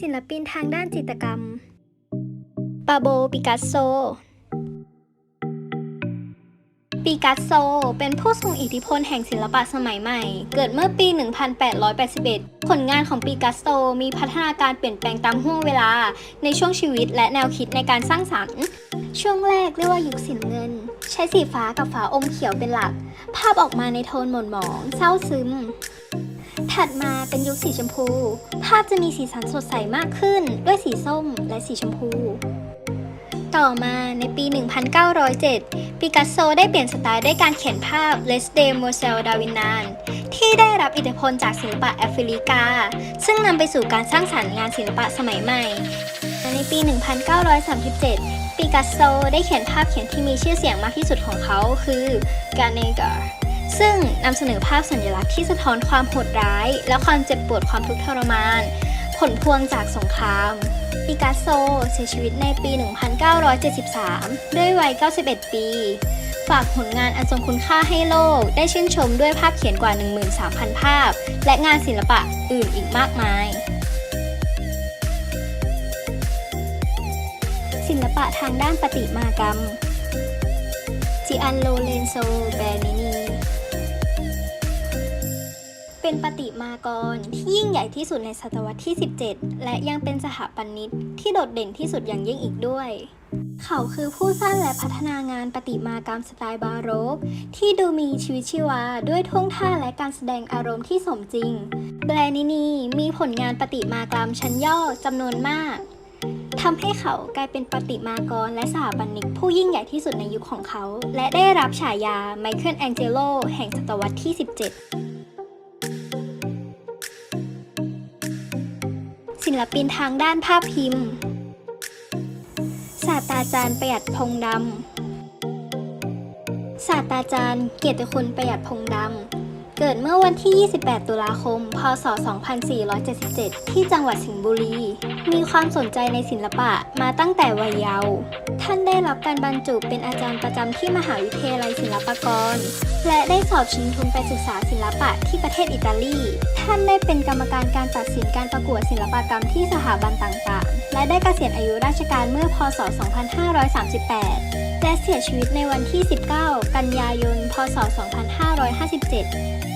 ศิลปินทางด้านจิตรกรรม ปาโบ ปิกัสโซ ปิกัสโซ เป็นผู้ทรงอิทธิพลแห่งศิลปะสมัยใหม่ เกิดเมื่อปี 1881 ผลงานของปิกัสโซมีพัฒนาการเปลี่ยนแปลงตามห่วงเวลา ในช่วงชีวิตและแนวคิดในการสร้างสรรค์ช่วงแรกเรียกว่ายุคสินเงิน ใช้สีฟ้ากับฟ้าอมเขียวเป็นหลัก ภาพออกมาในโทนหม่นหมอง เศร้าซึม ถัดมาเป็นยุคสีชมพู ภาพจะมีสีสันสดใสมากขึ้นด้วยสีส้มและสีชมพู ต่อมาในปี 1907 ปิกัสโซได้เปลี่ยนสไตล์ด้วยการเขียนภาพ Les de m o s e l d a v i n a n ที่ได้รับอิทธิพลจากศิลปะแอฟริกา ซึ่งนำไปสู่การสร้างสรรค์งานศิลปะสมัยใหม่ ในปี 1937 ปิกัสโซได้เขียนภาพเขียนที่มีชื่อเสียงมากที่สุดของเขาคือ g a n e g a r ซึ่งนำเสนอภาพสัญลักษณ์ที่สะท้อนความโหดร้าย และความเจ็บปวดความทุกข์ทรมาน ผลพวงจากสงครามปิกัสโซเสียชีวิตในปี 1973 ด้วยวัย 91 ปี ฝากผลงานอันทรงคุณค่าให้โลก ได้ชื่นชมด้วยภาพเขียนกว่า 13,000 ภาพ และงานศิลปะอื่นอีกมากมาย ศิลปะทางด้านประติมากรรมจิอันโลเรนโซ แบนินี เป็นประติมากรที่ยิ่งใหญ่ที่สุดในศตวรรษที่ 17 และยังเป็นสถาปนิกที่โดดเด่นที่สุดอย่างยิ่งอีกด้วย เขาคือผู้สร้างและพัฒนางานประติมากรรมสไตล์บาโรก ที่ดูมีชีวิตชีวาด้วยท่วงท่าและการแสดงอารมณ์ที่สมจริง แบรนินีมีผลงานประติมากรรมชั้นย่อจำนวนมากทำให้เขากลายเป็นประติมากรและสถาปนิกผู้ยิ่งใหญ่ที่สุดในยุคของเขา และได้รับฉายาไมเคิลแองเจโลแห่งศตวรรษที่ 17 ศิลปินทางด้านภาพพิมพ์ ศาสตราจารย์ประหยัดพงษ์ดำศาสตราจารย์เกียรติคุณประหยัดพงษ์ดำ เกิดเมื่อวันที่ 28 ตุลาคม พศ 2477 ที่จังหวัดสิงห์บุรี มีความสนใจในศิลปะมาตั้งแต่วัยเยาว์ ท่านได้รับการบรรจุเป็นอาจารย์ประจำที่มหาวิทยาลัยศิลปากร และได้สอบชิงทุนไปศึกษาศิลปะที่ประเทศอิตาลี ท่านได้เป็นกรรมการการตัดสินการประกวดศิลปกรรมที่สถาบันต่างๆ และได้เกษียณอายุราชการเมื่อ พศ 2538 และเสียชีวิตในวันที่ 19 กันยายน พศ 2557